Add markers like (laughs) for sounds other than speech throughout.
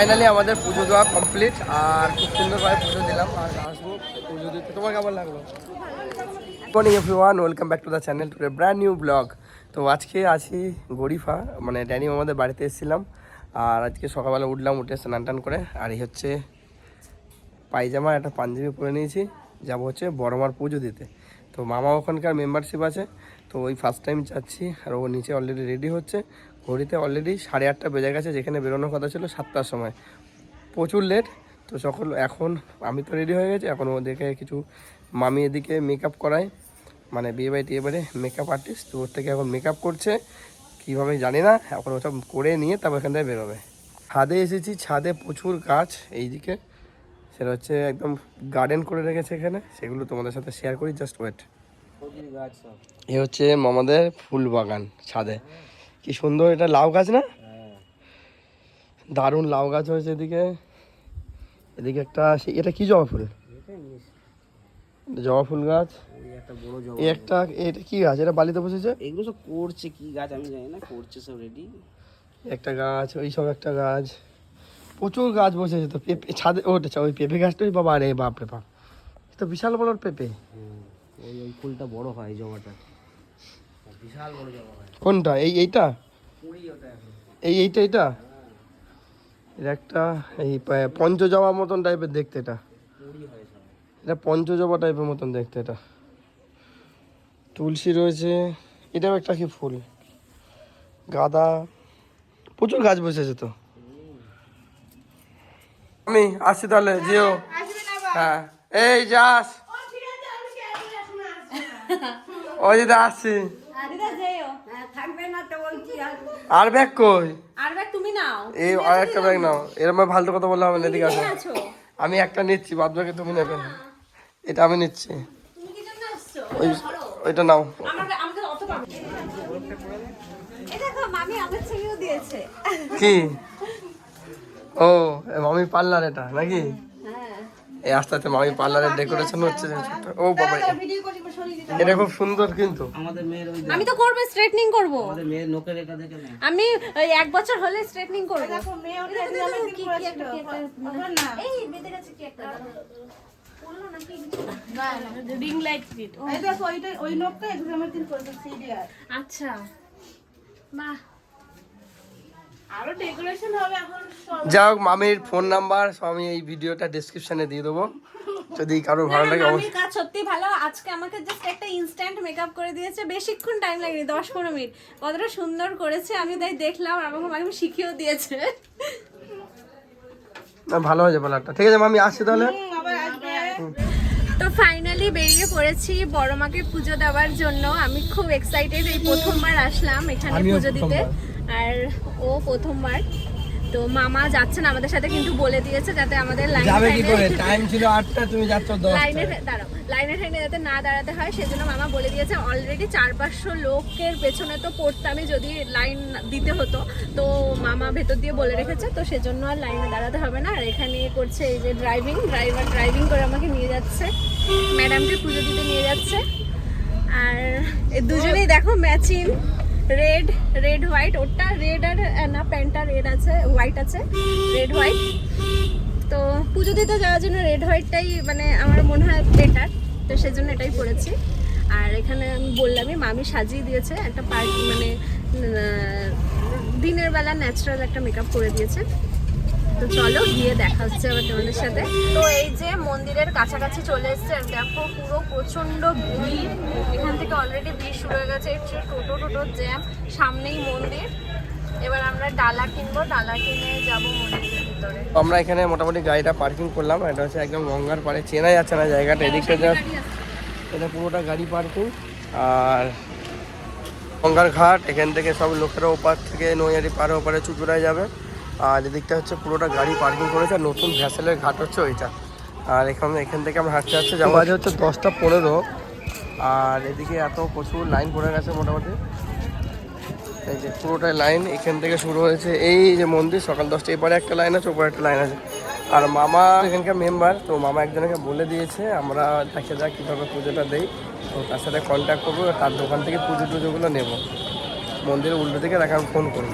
Finally আমাদের পুজো দেওয়া complete আর খুব সুন্দরভাবে পুজো দিলাম। আর আসব পুজো দিতে। তোমার কেমন লাগল? Morning everyone welcome back to the channel to brand new blog তো আজকে আছি গরিফা মানে ড্যানি আমাদের বাড়িতে এসেছিলাম। আর আজকে সকালবেলা উঠলাম, উঠে স্নান টান করে। আর এই হচ্ছে পায়জামা, একটা পাঞ্জাবি পরে নিয়েছি। যাব হচ্ছে বড়মার পুজো দিতে। তো মামা ওখানকার মেম্বারশিপ আছে। তো ওই ফার্স্ট টাইম যাচ্ছি, আর ও নিচে অলরেডি রেডি হচ্ছে। ঘড়িতে অলরেডি সাড়ে আটটা বেজে গেছে যেখানে বেরোনোর কথা ছিল সাতটার সময়। প্রচুর লেট তো সকল এখন আমি তো রেডি হয়ে গেছি এখন ওদেরকে কিছু মামি এদিকে মেকআপ করায়। মানে বিয়ে বাড়ি টিয়ে বাড়ি মেকআপ আর্টিস্ট তো ওর থেকে এখন মেকআপ করছে কীভাবে জানি না এখন ওসব করে নিয়ে তারপর এখান থেকে বেরোবে। ছাদে এসেছি ছাদে প্রচুর গাছ এইদিকে। সেটা হচ্ছে একদম গার্ডেন করে রেখেছে এখানে সেগুলো তোমাদের সাথে শেয়ার করি জাস্ট ওয়েট এ হচ্ছে মামাদের ফুল বাগান ছাদে। কি সুন্দর এটা লাউ গাছ না? দারুণ লাউ গাছ হয়েছে এদিকে। এদিকে একটা এটা কি জবা ফুল? জবা ফুল গাছ। একটা এটা কি গাছ? এটা বালিতে বসেছে? এগুলো সব করছে কি গাছ আমি জানি না করছে সব রেডি একটা গাছ ওই সব একটা গাছ। প্রচুর গাছ বসেছে তো পেঁপে ছাদে ওটা ওই পেঁপে গাছটাই বাবা রে বাপ রে বাপ। তো বিশাল বড় পেঁপে। ওই ওই ফুলটা বড় হয় জবাটা। বিশাল বড় জবা কোনটা? এই এইটা? এই এইটা এইটা? এটা একটা এই পঞ্চজবা মতন টাইপের দেখতে এটা। হয় এটা পঞ্চজবা টাইপের মতন দেখতে এটা। তুলসী রয়েছে। এটাও একটা কি ফুল? গাঁদা। প্রচুর গাছ বসেছে তো। আমি আসছি তাহলে যেও। হ্যাঁ। এই যাস। ওই দিদা আসছি। আর ব্যাগ কই? আর ব্যাগ তুমি নাও। এই আর একটা ব্যাগ নাও। এরকম ফালতু কথা বললাম আমি এদিকে আসো। আছো। আমি একটা নিচ্ছি বাদ বাকি তুমি নেবে না। এটা আমি নিচ্ছি। তুমি কি জন্য ওই ওইটা নাও। কি? ও মামি পার্লার এটা নাকি? হ্যাঁ। এই আস্তে আস্তে মামি পার্লারের ডেকোরেশন হচ্ছে। ও বাবা এটা খুব সুন্দর কিন্তু। আমাদের মেয়ের ওই আমি তো করব স্ট্রেটনিং করব। আমাদের মেয়ের নোকের এটা দেখে না আমি ওই এক বছর হলে স্ট্রেটনিং করব। দেখো মেয়ে ওটা কি- কি কি একটা- কি একটা- না। এই বেঁধে গেছে কি একটা? বলল নাকি? রিং লাইট ফিট এই দেখো ওইটা ওই এক্সামের দিন করেছে সিডিআর আচ্ছা। বাহ। আরও ডেকোরেশন হবে এখন সব। যাই হোক মামির ফোন নাম্বার সব আমি এই ভিডিওটা ডেসক্রিপশনে দিয়ে দেবো। যদি কারও ভালো লাগে অবশ্যই কাজ সত্যি ভালো। আজকে আমাকে জাস্ট একটা ইনস্ট্যান্ট মেকআপ করে দিয়েছে বেশিক্ষণ টাইম লাগেনি দশ পনেরো মিনিট। কতটা সুন্দর করেছে আমি তাই দেখলাম আর আমাকে মামি শিখিয়েও দিয়েছে। না, ভালো হয়েছে পার্লারটা। ঠিক আছে মামি আসছি তাহলে। তো ফাইনালি বেরিয়ে পড়েছি বড় মাকে পুজো দেওয়ার জন্য। আমি খুব এক্সাইটেড এই প্রথমবার আসলাম এখানে পুজো দিতে। আর ও প্রথমবার। তো মামা যাচ্ছেন আমাদের সাথে কিন্তু বলে দিয়েছে যাতে আমাদের যাবে কি করে? লাইনে টাইম ছিল আটটা তুমি যাচ্ছ লাইনে দাঁড়াও লাইনে ঠাইনে যাতে না দাঁড়াতে হয় সেজন্য মামা বলে দিয়েছে অলরেডি চার পাঁচশো লোকের পেছনে তো পড়তামই যদি লাইন দিতে হতো। তো মামা ভেতর দিয়ে বলে রেখেছে তো সেজন্য আর লাইনে দাঁড়াতে হবে না। আর এখানে করছে এই যে ড্রাইভিং ড্রাইভার ড্রাইভিং করে আমাকে নিয়ে যাচ্ছে। ম্যাডামকে পুজো দিতে নিয়ে যাচ্ছে। আর এই দুজনেই দেখো ম্যাচিং রেড রেড হোয়াইট ওটা রেড আর না প্যান্টটা রেড আছে হোয়াইট আছে রেড হোয়াইট তো পুজো দিতে যাওয়ার জন্য রেড হোয়াইটটাই মানে আমার মনে হয় বেটার তো সেজন্য এটাই পড়েছি আর এখানে আমি বললামই, মামি সাজিয়ে দিয়েছে একটা পার্টি মানে দিনের বেলা ন্যাচারাল একটা মেকআপ করে দিয়েছে। তো চলো গিয়ে দেখা হচ্ছে আবার তোমাদের সাথে। তো এই যে মন্দিরের কাছাকাছি চলে এসেছে আর দেখো পুরো প্রচণ্ড ভিড়। এখান থেকে অলরেডি ভিড় শুরু হয়ে গেছে। একটু টোটো টোটো জ্যাম সামনেই মন্দির। এবার আমরা ডালা কিনবো ডালা কিনে যাব মন্দিরের ভিতরে। আমরা এখানে মোটামুটি গাড়িটা পার্কিং করলাম এটা হচ্ছে একদম গঙ্গার পাড়ে। চেনা যাচ্ছে না জায়গাটা এদিকটা জাস্ট এটা পুরোটা গাড়ি পার্কিং আর গঙ্গার ঘাট এখান থেকে সব লোকেরা ওপার থেকে নৈয়ারি পারে ওপারে চুচুড়ায় যাবে। আর এদিকটা হচ্ছে পুরোটা গাড়ি পার্কিং করেছে নতুন ভ্যাসেলের ঘাট হচ্ছে ওইটা। আর এখানে এখান থেকে আমরা হাঁটতে হাঁটতে যাওয়া বাজে হচ্ছে দশটা পনেরো। আর এদিকে এত প্রচুর লাইন পড়ে গেছে মোটামুটি। এই যে পুরোটাই লাইন এখান থেকে শুরু হয়েছে। এই যে মন্দির, সকাল দশটা, এপারে একটা লাইন আছে, ওপরে একটা লাইন আছে। আর মামা এখানকার মেম্বার তো মামা একজনকে বলে দিয়েছে, আমরা দেখে যাক কীভাবে পুজোটা দেই। তো তার সাথে কন্ট্যাক্ট করব, তার দোকান থেকে পুজো টুজোগুলো নেব। মন্দিরের উল্টো দিকে দেখা ফোন করব।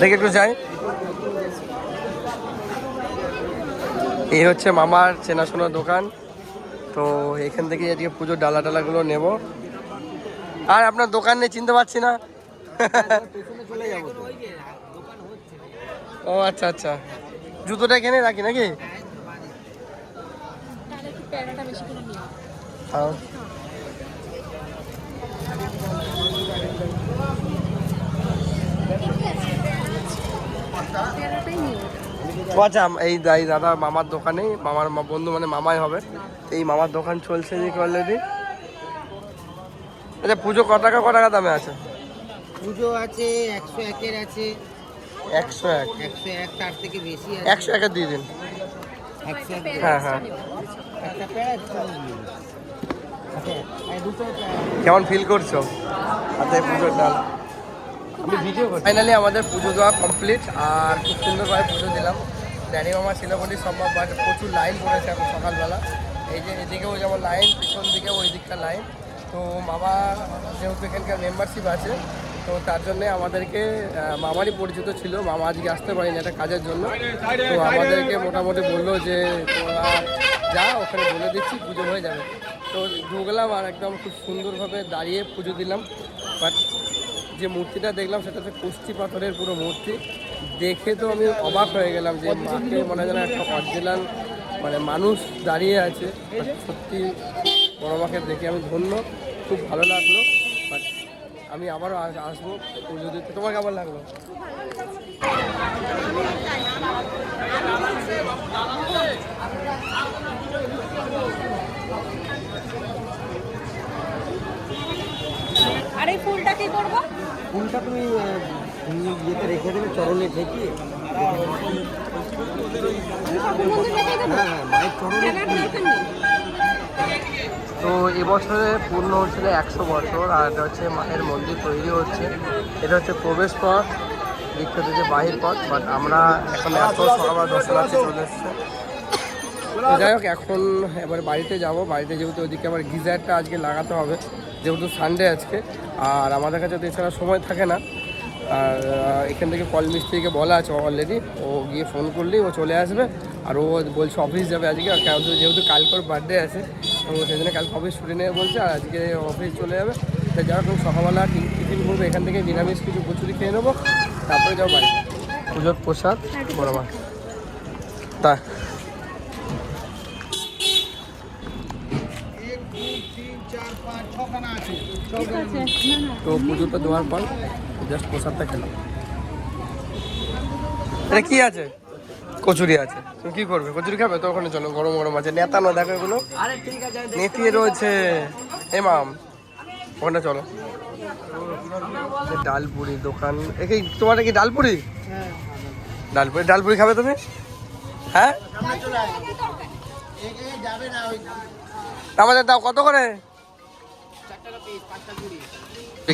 দেখে একটু যাই। এই হচ্ছে মামার চেনাশোনা দোকান। তো এখান থেকে আজকে পুজোর ডালা টালাগুলো নেব। আর আপনার দোকান নিয়ে চিনতে পারছি না। ও আচ্ছা আচ্ছা। জুতোটা এখানে রাখি নাকি? হ্যাঁ। ও আচ্ছা এই দা- এই দাদা মামার দোকানে মামার মা- বন্ধু মানে মামাই হবে এই মামার দোকান চলছে দেখি অলরেডি আচ্ছা পুজো ক টাকা ক টাকা দামে আছে? পুজো আছে একশো একের আছে। একশো এক। একশো এক তার থেকে বেশি একশো একের দিয়ে দিন। হ্যাঁ হ্যাঁ। আচ্ছা। কেমন ফিল করছ? হাতে পুজোর ডাল আমি ভিডিও ফাইনালি আমাদের পুজো দেওয়া কমপ্লিট আর খুব সুন্দরভাবে পুজো দিলাম। ড্যাডি মামা ছিল বলি সম্ভব, বাট প্রচুর লাইন পড়েছে এখন সকালবেলা। এই যে এদিকেও যেমন লাইন পিছন দিকেও ওই দিকটা লাইন তো মামা যেহেতু এখানকার মেম্বারশিপ আছে, তো তার জন্য আমাদেরকে মামারই পরিচিত ছিল। মামা আজকে আসতে পারেনি একটা কাজের জন্য। তো আমাদেরকে মোটামুটি বলল যে, তোরা যা, ওখানে বলে দিচ্ছি, পুজো হয়ে যাবে। তো ঢুকলাম আর একদম খুব সুন্দরভাবে দাঁড়িয়ে পুজো দিলাম। বাট যে মূর্তিটা দেখলাম, সেটা হচ্ছে কুস্তি পাথরের পুরো মূর্তি। দেখে তো আমি অবাক হয়ে গেলাম যে মাকে মনে হয় একটা অরিজিনাল মানে মানুষ দাঁড়িয়ে আছে। সত্যি বড় মাকে দেখে আমি ধন্য খুব ভালো লাগল। বাট আমি আবারও আসব। পুজো দিতে তোমার কেমন লাগল। আর এই ফুলটা কি করব? ফুলটা তুমি ইয়েতে রেখে দেবে চরণে ঠেকিয়ে। হ্যাঁ হ্যাঁ মায়ের চরণে তো এবছরে পূর্ণ হচ্ছিল একশো বছর আর এটা হচ্ছে মায়ের মন্দির তৈরি হচ্ছে। এটা হচ্ছে প্রবেশ পথ বিখ্যাত যে বাহির পথ বাট আমরা এখন এত সকাল দর্শনার্থী চলে এসছে। যাই হোক এখন এবার বাড়িতে যাব। বাড়িতে যেহেতু ওইদিকে আবার গিজারটা আজকে লাগাতে হবে যেহেতু সানডে আজকে আর আমাদের কাছে তো এছাড়া সময় থাকে না। আর এখান থেকে কল মিস্ত্রিকে বলা আছে অলরেডি ও গিয়ে ফোন করলেই ও চলে আসবে। আর ও বলছে অফিস যাবে আজকে আর কেন যেহেতু কালকের বার্থডে আছে ও সেই জন্য কালকে অফিস ছুটি নেবে বলছে আর আজকে অফিস চলে যাবে। তাই যাই হোক সকালবেলা টিফিন করব এখান থেকে নিরামিষ কিছু কচুরি খেয়ে নেব তারপরে যাব বাড়ি। পুজোর প্রসাদ বড় মা। তা। তো পুজোটা দেওয়ার পর জাস্ট প্রসাদটা খেলাম। এটা কি আছে? কচুরি আছে। তুমি কি করবে? কচুরি খাবে? তো ওখানে চলো গরম গরম আছে। নেতানো দেখো এগুলো। নেতিয়ে রয়েছে। এ মাম ওখানে চলো। ডালপুরি দোকান। এ কি তোমার কি ডালপুরি ডালপুরি ডালপুরি খাবে তুমি? হ্যাঁ? আমাদের দাও কত করে?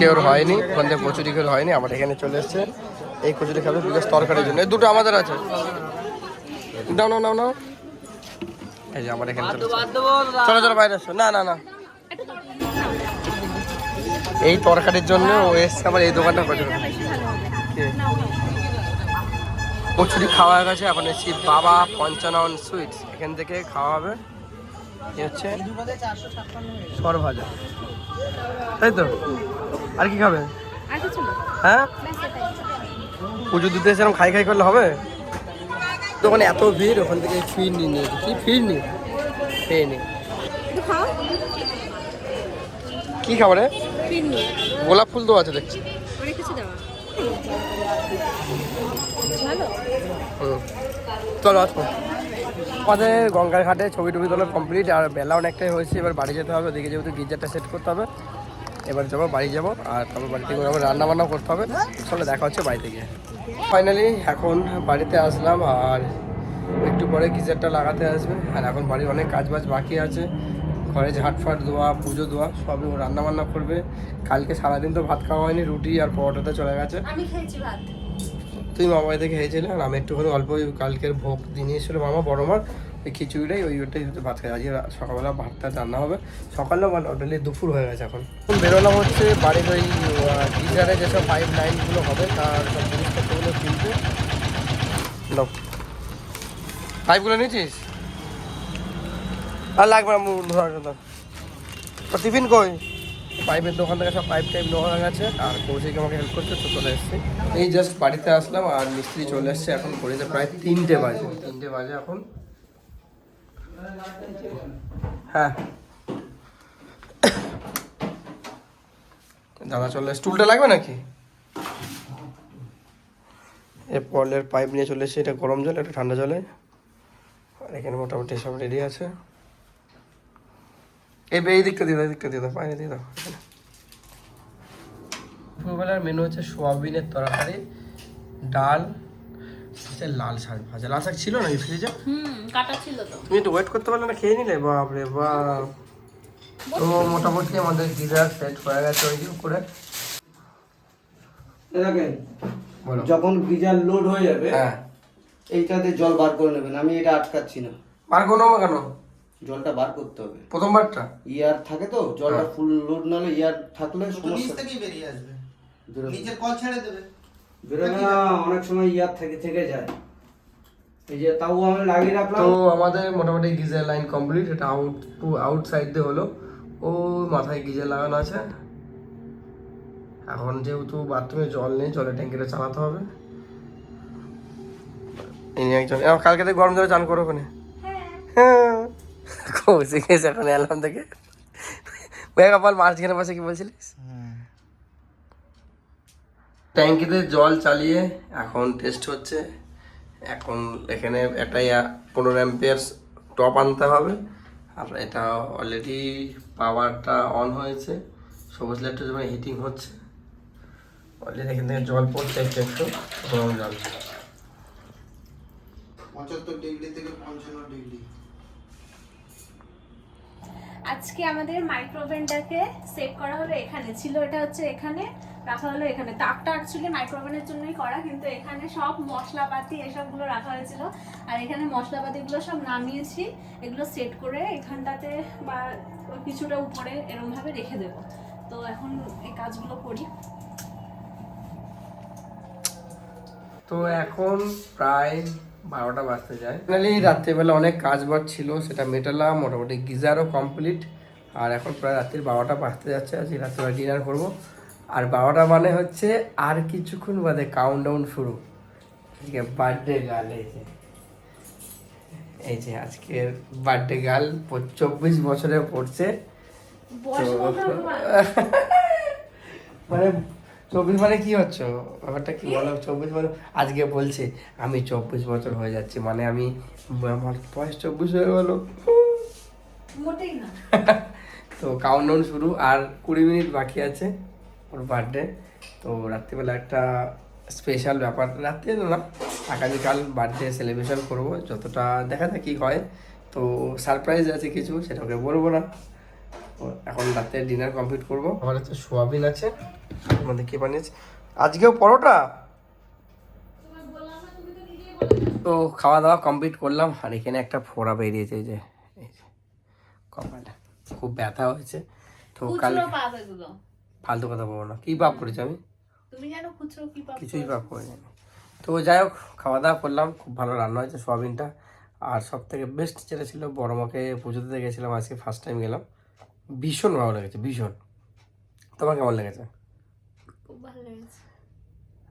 কেউর হয়নি ওখান থেকে কচুরি কেউ হয়নি আমার এখানে চলে এসছে। এই কচুরি খাবে বিকজ তরকারির জন্য। দুটো আমাদের আছে। নাও নাও নাও নাও। এই যে আমার এখানে চলে। চলো বাইরে এসো। না না না। এই তরকারির জন্য ও এসছে আবার এই দোকানটা করে বেশি ভালো হবে কে? কচুরি খাওয়া হয়ে গেছে, এখন এসছি বাবা পঞ্চানন সুইটস। এখান থেকে খাওয়া হবে। হচ্ছে সর ভাজা তাই তো? আর কি খাবে? হ্যাঁ? পুজো দিতে এসেছিলাম খাই খাই করলে হবে? তখন এত ভিড় ওখান থেকে ফির নিয়ে কি ফির নি? খেয়ে নি। একটু কি খাবারে গোলাপ ফুল তো আছে দেখছি। চলো আসো আমাদের গঙ্গার ঘাটে ছবি টবি তোলা কমপ্লিট আর বেলা অনেকটাই হয়েছে, এবার বাড়ি যেতে হবে, ওদিকে যেহেতু গিজারটা সেট করতে হবে। এবার যাব, বাড়ি যাব, আর তারপর বাড়ি থেকে আবার রান্না বান্নাও করতে হবে। চলো দেখা হচ্ছে বাড়িতে গিয়ে। ফাইনালি এখন বাড়িতে আসলাম, আর একটু পরে গিজারটা লাগাতে আসবে। আর এখন বাড়ির অনেক কাজ বাজ বাকি আছে। ঘরে ঝাটফাট দেওয়া পুজো দেওয়া সবই ও রান্না বান্না করবে। কালকে সারাদিন তো ভাত খাওয়া হয়নি, রুটি আর পরোটাতে চলে গেছে। আমি খেয়েছি ভাত। তুই মামা বাড়ি থেকে খেয়েছিলে আর আমি একটুখানি অল্প ওই কালকের ভোগ নিয়েছিল মামা, বড় মার, ওই খিচুড়িটাই, ওই ওটাই ভাত খাই। আজকে সকালবেলা ভাতটা রান্না হবে। সকালে মানে অলরেডি দুপুর হয়ে গেছে এখন। বেরোলাম হচ্ছে বাড়ির ওই গিজারে যেসব পাইপ লাইনগুলো হবে, তার সব জিনিসপত্রগুলো কিনতে। পাইপগুলো নিয়েছিস? আর লাগবে না টিফিন কই? পাইপের দোকান থেকে সব পাইপ টাইপ নেওয়া গেছে আর কৌশিক আমাকে হেল্প করছে তো চলে এসেছি। এই জাস্ট বাড়িতে আসলাম আর মিস্ত্রি চলে এসছে এখন ঘড়িতে প্রায় তিনটে বাজে। তিনটে বাজে এখন। হ্যাঁ। দাদা চলে এসছে। টুলটা লাগবে নাকি? এ পলের পাইপ নিয়ে চলে এসেছে এটা গরম জল এটা ঠান্ডা জলে। আর এখানে মোটামুটি সব রেডি আছে। এই এই দিকটা দিয়ে দাও এই দিকটা দিয়ে দাও বাইরে দিয়ে দাও। দুপুরবেলার মেনু হচ্ছে সোয়াবিনের তরকারি ডাল লাল শাক ভাজা। লাল শাক ছিল নাকি ফ্রিজে হুম কাটা ছিল তো। তুমি একটু ওয়েট করতে পারলে না খেয়ে নিলে? বাপরে বাপ। তো মোটামুটি আমাদের গিজার সেট হয়ে গেছে ওই করে। বলো। যখন গিজার লোড হয়ে যাবে হ্যাঁ। এইটাতে জল বার করে নেবেন আমি এটা আটকাচ্ছি না। বার কোনো কেন? জলটা বার করতে হবে। প্রথমবারটা? ইয়ার থাকে তো জলটা হ্যাঁ। ফুল লোড নালে ইয়ার থাকলে সমস্যা থেকেই বেরিয়ে আসবে। বেরোবে। কল ছেড়ে দেবে। বেরোবে না অনেক সময় ইয়ার থেকে থেকে যায়। এই যে তাও আমি লাগিয়ে রাখলাম। তো আমাদের মোটামুটি গিজার লাইন কমপ্লিট এটা আউট টু আউট সাইড দিয়ে হলো। ও মাথায় গিজার লাগানো আছে। এখন যেহেতু বাথরুমে জল নেই জলের ট্যাঙ্কিটা চালাতে হবে। ইনি একজন কালকে গরম জলে চান করো ওখানে। কৌশিক এসে এখন এলাম থেকে ওই কপাল মাঝখানে বসে কি বলছিলিস? ট্যাঙ্কিতে জল চালিয়ে এখন টেস্ট হচ্ছে। এখন এখানে একটা পনেরো অ্যাম্পিয়ার টপ আনতে হবে। আর এটা অলরেডি পাওয়ারটা অন হয়েছে। সবুজ লাইটটা যখন হিটিং হচ্ছে। অলরেডি এখান থেকে জল পড়ছে একটু একটু গরম জল পঁচাত্তর ডিগ্রি থেকে পঞ্চান্ন ডিগ্রি আজকে আমাদের মাইক্রোওভেনটাকে সেট করা হলো এখানে। ছিল এটা হচ্ছে এখানে, রাখা হলো এখানে। তাকটা অ্যাকচুয়ালি মাইক্রোওভেনের জন্যই করা, কিন্তু এখানে সব মশলাপাতি এসবগুলো রাখা হয়েছিল। আর এখানে মশলাপাতিগুলো সব নামিয়েছি, এগুলো সেট করে এখানটাতে বা কিছুটা উপরে এরমভাবে রেখে দেব। তো এখন এই কাজগুলো করি। তো এখন প্রায় বারোটা বাজতে যায়। ফাইনালি রাত্রেবেলা অনেক কাজ বাজ ছিল সেটা মেটালাম মোটামুটি গিজারও কমপ্লিট আর এখন প্রায় রাত্রির বারোটা বাজতে যাচ্ছে আজকে রাত্রিবেলা ডিনার করব। আর বারোটা মানে হচ্ছে আর কিছুক্ষণ বাদে কাউন্ট ডাউন শুরু। আজকে বার্থডে গাল এই যে। এই যে আজকের বার্থডে গাল চব্বিশ বছরে পড়ছে। (laughs) মানে চব্বিশ মানে কি হচ্ছে? ব্যাপারটা কি বলো? চব্বিশ মানে আজকে বলছে আমি চব্বিশ বছর হয়ে যাচ্ছি মানে আমি আমার বয়স চব্বিশ হয়ে গেলো। (laughs) তো কাউন্টডাউন শুরু আর কুড়ি মিনিট বাকি আছে ওর বার্থডে তো রাত্রিবেলা একটা স্পেশাল ব্যাপার রাত্রে না আগামীকাল বার্থডে সেলিব্রেশন করব যতটা দেখা যাক কী হয়। তো সারপ্রাইজ আছে কিছু সেটা ওকে বলব না। এখন রাতে ডিনার কমপ্লিট করব। আমার হচ্ছে সোয়াবিন আছে। আমাদের কি বানিয়েছে? আজকেও পরোটা? তো খাওয়া দাওয়া কমপ্লিট করলাম আর এখানে একটা ফোড়া বেরিয়েছে এই যে এই যে কপালটা খুব ব্যথা হয়েছে। তো কাল ফালতু কথা বলব না। কী পাপ করেছি আমি? তুমি জানো খুচরো কি পাপ কিছুই পাপ করিনি। আমি। তো যাই হোক খাওয়া দাওয়া করলাম খুব ভালো রান্না হয়েছে সোয়াবিনটা। আর সব থেকে বেস্ট যেটা ছিল বড় মাকে পুজো দিতে গেছিলাম আজকে ফার্স্ট টাইম গেলাম। ভীষণ ভালো লেগেছে ভীষণ। তোমার কেমন লেগেছে? খুব ভালো লেগেছে।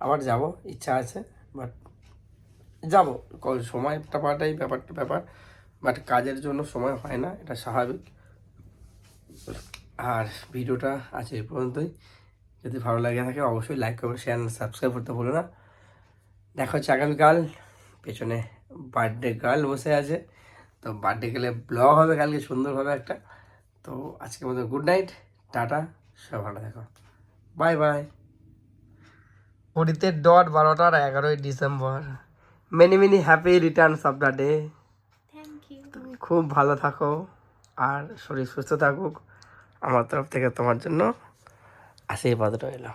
আবার যাব ইচ্ছা আছে বাট যাব। সময়টা পাওয়াটাই ব্যাপারটা ব্যাপার। বাট কাজের জন্য সময় হয় না এটা স্বাভাবিক। আর ভিডিওটা আছে এই পর্যন্তই। যদি ভালো লাগে থাকে অবশ্যই লাইক করবে শেয়ার সাবস্ক্রাইব করতে ভুলো না। দেখা হচ্ছে আগামীকাল। পেছনে বার্থডে গার্ল বসে আছে। তো বার্থডে গেলে ব্লগ হবে কালকে সুন্দরভাবে একটা। তো আজকে মতো গুড নাইট টাটা সব ভালো থাকো। বাই বাই ঘড়িতে ডট বারোটার এগারোই December. Many many happy returns of the day তুমি খুব ভালো থাকো আর শরীর সুস্থ থাকুক। আমার তরফ থেকে তোমার জন্য আশীর্বাদ রইল।